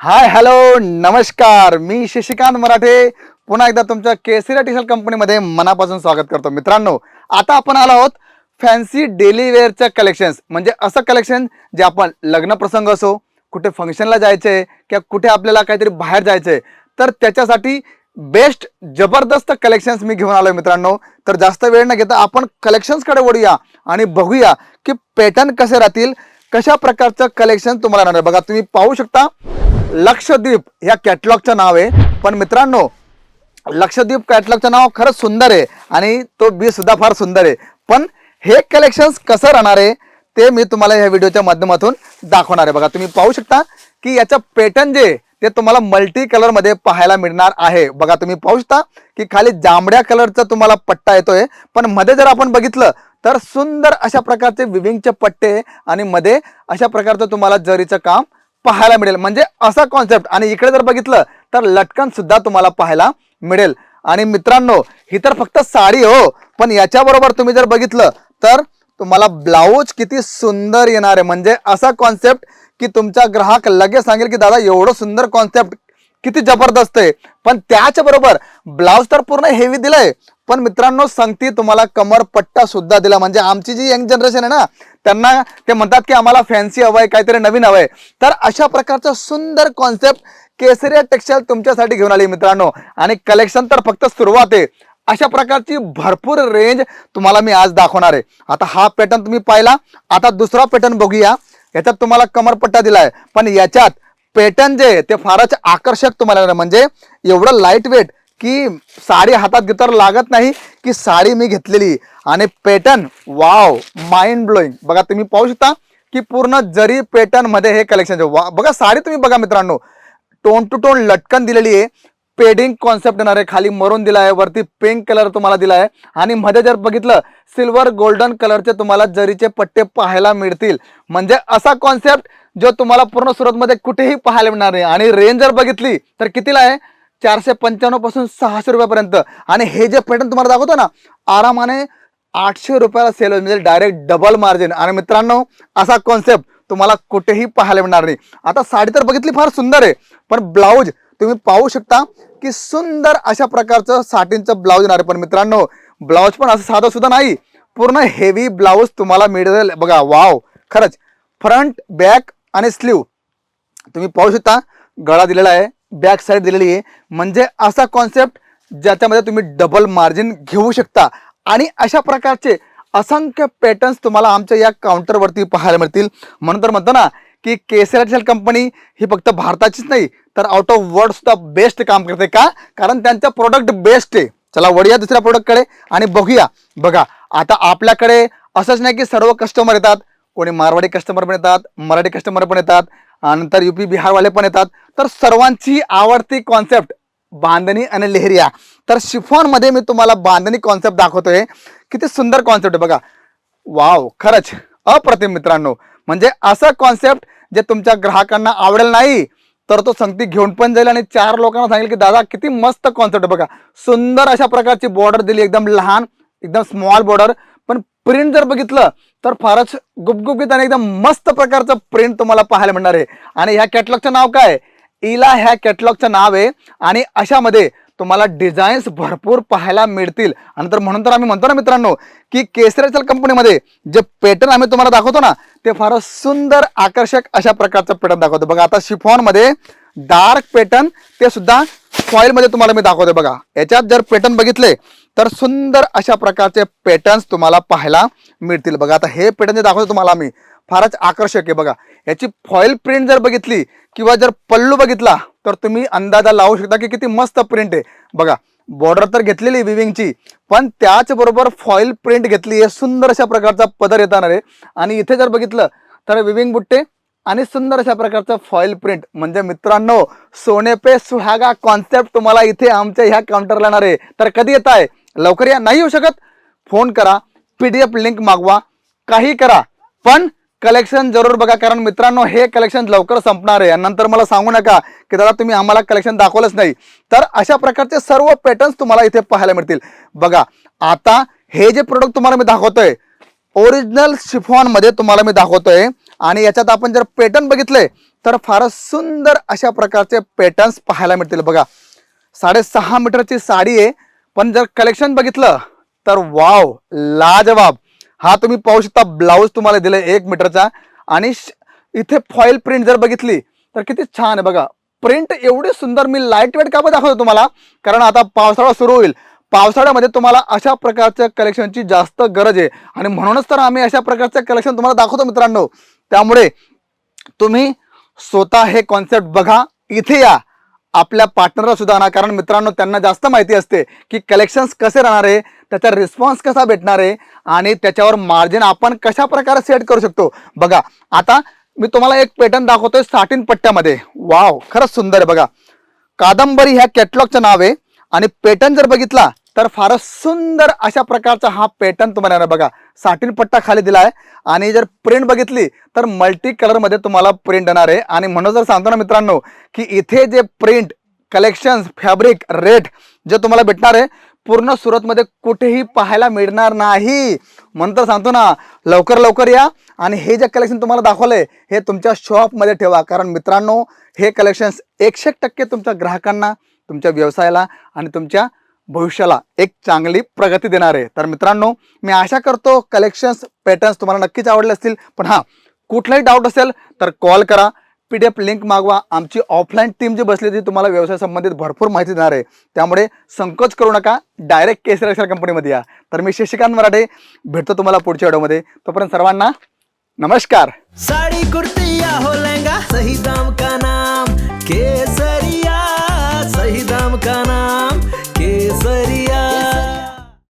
Hi hello नमस्कार. मी शशिकांत मराठे. पुन्हा एकदा तुमच्या केसरी टिशल कंपनीमध्ये मनापासून स्वागत करतो. मित्रांनो आता आपण आलो आहोत फॅन्सी डेली वेअरच्या कलेक्शन्स. म्हणजे असं कलेक्शन जे आपण लग्न प्रसंग असो कुठे फंक्शनला जायचंय किंवा कुठे आपल्याला काहीतरी बाहेर जायचे तर त्याच्यासाठी बेस्ट जबरदस्त कलेक्शन्स मी घेऊन आलो मित्रांनो. तर जास्त वेळ न घेता आपण कलेक्शन्सकडे वळूया आणि बघूया की पॅटर्न कसे राहतील कशा प्रकारचं कलेक्शन तुम्हाला राहणार आहे. बघा तुम्ही पाहू शकता. लक्षद्वीप ह्या कॅटलॉगचं नाव आहे. पण मित्रांनो लक्षद्वीप कॅटलॉगचं नाव खरंच सुंदर आहे आणि तो बी सुद्धा फार सुंदर आहे. पण हे कलेक्शन्स कसं राहणार आहे ते मी तुम्हाला ह्या व्हिडिओच्या माध्यमातून दाखवणार आहे. बघा तुम्ही पाहू शकता की याचं पॅटर्न जे ते तुम्हाला मल्टी कलरमध्ये पाहायला मिळणार आहे. बघा तुम्ही पाहू शकता की खाली जांभळ्या कलरचा तुम्हाला पट्टा येतोय. पण मध्ये जर आपण बघितलं तर सुंदर अशा प्रकारचे विविंगचे पट्टे आणि मध्ये अशा प्रकारचं तुम्हाला जरीचं काम पाहायला मिळेल. म्हणजे असा कॉन्सेप्ट आणि इकडे जर बघितलं तर लटकन सुद्धा तुम्हाला पाहायला मिळेल. आणि मित्रांनो ही तर फक्त साडी हो पण याच्याबरोबर तुम्ही जर बघितलं तर तुम्हाला ब्लाऊज किती सुंदर येणार आहे. म्हणजे असा कॉन्सेप्ट की तुमचा ग्राहक लगेच सांगेल की दादा एवढं सुंदर कॉन्सेप्ट किती जबरदस्त आहे. पण त्याच्याबरोबर ब्लाऊज तर पूर्ण हेवी दिलंय. पण मित्रांनो सांगते तुम्हाला कमर पट्टा सुद्धा दिला. म्हणजे आमची जी यंग जनरेशन आहे ना त्यांना ते म्हणतात की आम्हाला फॅन्सी हवंय काहीतरी नवीन हवंय. तर अशा प्रकारचं सुंदर कॉन्सेप्ट केसरिया टेक्सटाईल तुमच्यासाठी घेऊन आली मित्रांनो. आणि कलेक्शन तर फक्त सुरुवात आहे. अशा प्रकारची भरपूर रेंज तुम्हाला मी आज दाखवणार आहे. आता हा पॅटर्न तुम्ही पाहिला. आता दुसरा पॅटर्न बघूया. याच्यात तुम्हाला कमरपट्टा दिलाय. पण याच्यात पॅटर्न जे आहे ते फारच आकर्षक तुम्हाला म्हणजे एवढं लाइट वेट की साडी हातात घेताना लागत नाही की साडी मी घेतलेली. आणि पॅटर्न वाव माइंड ब्लोईंग बघा तुम्ही पाहू शकता की पूर्ण जरी पॅटर्नमध्ये हे कलेक्शन वा बघा साडी तुम्ही बघा मित्रांनो. टोन टू टोन लटकन दिलेली आहे. पेडिंग कॉन्सेप्ट येणार आहे. खाली मरून दिला आहे. वरती पिंक कलर तुम्हाला दिला आहे. आणि मध्ये जर बघितलं सिल्वर गोल्डन कलरचे तुम्हाला जरीचे पट्टे पाहायला मिळतील. म्हणजे असा कॉन्सेप्ट जो तुम्हाला पूर्ण सुरतमध्ये कुठेही पाहायला मिळणार नाही. आणि रेंज जर बघितली तर कितीला आहे? चारशे पंच्याण्णवपासून सहाशे रुपयापर्यंत. आणि हे जे पॅटर्न तुम्हाला दाखवतो ना आरामाने आठशे रुपयाला सेल होईल. म्हणजे डायरेक्ट डबल मार्जिन आणि मित्रांनो असा कॉन्सेप्ट तुम्हाला कुठेही पाहायला मिळणार नाही. आता साडी तर बघितली फार सुंदर आहे. पण ब्लाऊज तुम्ही पाहू शकता की सुंदर अशा प्रकारचं साठींचं ब्लाऊज येणार आहे. पण मित्रांनो ब्लाऊज पण असं साधं सुद्धा नाही. पूर्ण हेवी ब्लाऊज तुम्हाला मिळेल. बघा वाव खरंच फ्रंट बॅक आणि स्लीव तुम्ही पाहू शकता गळा दिलेला आहे. बॅक साईड दिलेली आहे. म्हणजे असा कॉन्सेप्ट ज्याच्यामध्ये तुम्ही डबल मार्जिन घेऊ शकता. आणि अशा प्रकारचे असंख्य पॅटर्न्स तुम्हाला आमच्या या काउंटरवरती पाहायला मिळतील. म्हणून तर म्हणतो ना की केसर कंपनी ही फक्त भारताचीच नाही तर आउट ऑफ वर्ल्ड सुद्धा बेस्ट काम करते का? कारण त्यांचं प्रोडक्ट बेस्ट आहे. चला वळूया दुसऱ्या प्रोडक्टकडे आणि बघूया. बघा आता आपल्याकडे असंच नाही की सर्व कस्टमर येतात. कोणी मारवाडी कस्टमर पण येतात मराठी कस्टमर पण येतात. नंतर युपी बिहारवाले पण येतात. तर सर्वांची आवडती कॉन्सेप्ट बांधणी आणि लेहरिया. तर शिफॉनमध्ये मी तुम्हाला बांधणी कॉन्सेप्ट दाखवतोय. किती सुंदर कॉन्सेप्ट आहे बघा. वाव खरंच. अप्रतिम मित्रांनो. म्हणजे असं कॉन्सेप्ट जे तुमच्या ग्राहकांना आवडेल नाही तर तो संगती घेऊन पण जाईल आणि चार लोकांना सांगेल की दादा किती मस्त कॉन्सेप्ट बघा. सुंदर अशा प्रकारची बॉर्डर दिली. एकदम लहान एकदम स्मॉल बॉर्डर प्रिंट जर बघितलं तर फारच गुपगुपीत आणि एकदम मस्त प्रकारचं प्रिंट तुम्हाला पाहायला मिळणार आहे आणि ह्या कॅटलॉगचं नाव काय आहे? इला ह्या कॅटलॉगचं नाव आहे आणि अशामध्ये तुम्हाला डिझाईन्स भरपूर पाहायला मिळतील. आणि तर म्हणून तर आम्ही म्हणतो ना मित्रांनो की केसरेचल कंपनीमध्ये जे पॅटर्न आम्ही तुम्हाला दाखवतो ना ते फारच सुंदर आकर्षक अशा प्रकारचं पॅटर्न दाखवतो. बघा आता शिफॉनमध्ये डार्क पॅटर्न ते सुद्धा फॉईलमध्ये तुम्हाला मी दाखवतो बघा. याच्यात जर पॅटर्न बघितले तर सुंदर अशा प्रकारचे पॅटर्न्स तुम्हाला पाहायला मिळतील. बघा आता हे पॅटर्न जे दाखवतो तुम्हाला मी फारच आकर्षक आहे बघा. याची फॉईल प्रिंट जर बघितली किंवा जर पल्लू बघितला तर तुम्ही अंदाजा लावू शकता की किती मस्त प्रिंट आहे. बघा बॉर्डर तर घेतलेली विविंगची पण त्याचबरोबर फॉईल प्रिंट घेतली आहे. सुंदर अशा प्रकारचा पदर येणार आहे. आणि इथे जर बघितलं तर विविंग बुट्टे आणि सुंदर अशा प्रकारचं फॉईल प्रिंट म्हणजे मित्रांनो सोने पे सुहागा कॉन्सेप्ट तुम्हाला इथे आमच्या ह्या काउंटरला येणार आहे. तर कधी येत आहे? लवकर या. नाही येऊ शकत? फोन करा. पीडीएफ लिंक मागवा. काही करा. पण कलेक्शन जरूर बघा कारण मित्रांनो हे कलेक्शन लवकर संपणार आहे. नंतर मला सांगू नका की दादा तुम्ही आम्हाला कलेक्शन दाखवलंच नाही. तर अशा प्रकारचे सर्व पॅटर्न्स तुम्हाला इथे पाहायला मिळतील. बघा आता हे जे प्रोडक्ट तुम्हाला मी दाखवतोय ओरिजिनल शिफॉनमध्ये तुम्हाला मी दाखवतोय आणि याच्यात आपण जर पॅटर्न बघितले तर फारच सुंदर अशा प्रकारचे पॅटर्न्स पाहायला मिळतील. बघा साडेसहा मीटरची साडी आहे पण जर कलेक्शन बघितलं तर वाव लाजवाब. हा तुम्ही पाहू शकता ब्लाऊज तुम्हाला दिलाय एक मीटरचा. आणि श- इथे फॉईल प्रिंट जर बघितली तर किती छान आहे बघा. प्रिंट एवढी सुंदर मी लाइट वेट का दाखवतो तुम्हाला. कारण आता पावसाळा सुरू होईल. पावसाळ्यामध्ये तुम्हाला अशा प्रकारच्या कलेक्शनची जास्त गरज आहे. आणि म्हणूनच तर आम्ही अशा प्रकारचं कलेक्शन तुम्हाला दाखवतो मित्रांनो. त्यामुळे तुम्ही स्वतः हे कॉन्सेप्ट बघा. इथे या. आपल्या पार्टनरला सुद्धा आणा कारण मित्रांनो त्यांना जास्त माहिती असते की कलेक्शन्स कसे राहणार आहे त्याचा रिस्पॉन्स कसा भेटणार आहे आणि त्याच्यावर मार्जिन आपण कशा प्रकारे सेट करू शकतो. बघा आता मी तुम्हाला एक पॅटर्न दाखवतोय साठीन पट्ट्यामध्ये. वाव खरंच सुंदर आहे बघा. कादंबरी ह्या कॅटलॉगचं नाव आहे आणि पॅटर्न जर बघितला तर फारच सुंदर अशा प्रकारचा हा पॅटर्न तुम्हाला येणार बघा. साठीन पट्टा खाली दिला आहे आणि जर प्रिंट बघितली तर मल्टी कलरमध्ये तुम्हाला प्रिंट येणार आहे. आणि म्हणून जर सांगतो ना मित्रांनो की इथे जे प्रिंट कलेक्शन्स फॅब्रिक रेट जे तुम्हाला भेटणार आहे पूर्ण सुरतमध्ये कुठेही पाहायला मिळणार नाही. म्हणून तर सांगतो ना लवकर लवकर या. आणि हे जे कलेक्शन तुम्हाला दाखवलंय हे तुमच्या शॉपमध्ये ठेवा. कारण मित्रांनो हे कलेक्शन्स एकशे टक्के तुमच्या ग्राहकांना तुमच्या व्यवसायाला आणि तुमच्या भविष्याला एक चांगली प्रगती देणार. आहे तर मित्रांनो मी आशा करतो कलेक्शन्स पॅटर्न्स तुम्हाला नक्कीच आवडले असतील. पण हां कुठलाही डाऊट असेल तर कॉल करा. पी डी एफ लिंक मागवा. आमची ऑफलाईन टीम जी बसली ती तुम्हाला व्यवसाय संबंधित भरपूर माहिती देणार आहे. त्यामुळे संकोच करू नका. डायरेक्ट केसर अक्षर कंपनीमध्ये या. तर मी शशिकांत मराठे भेटतो तुम्हाला पुढच्या व्हिडिओमध्ये. तोपर्यंत सर्वांना नमस्कार. साड़ी कुर्ती या हो लहंगा सही दाम का नाम? केसरिया सही दाम का नाम?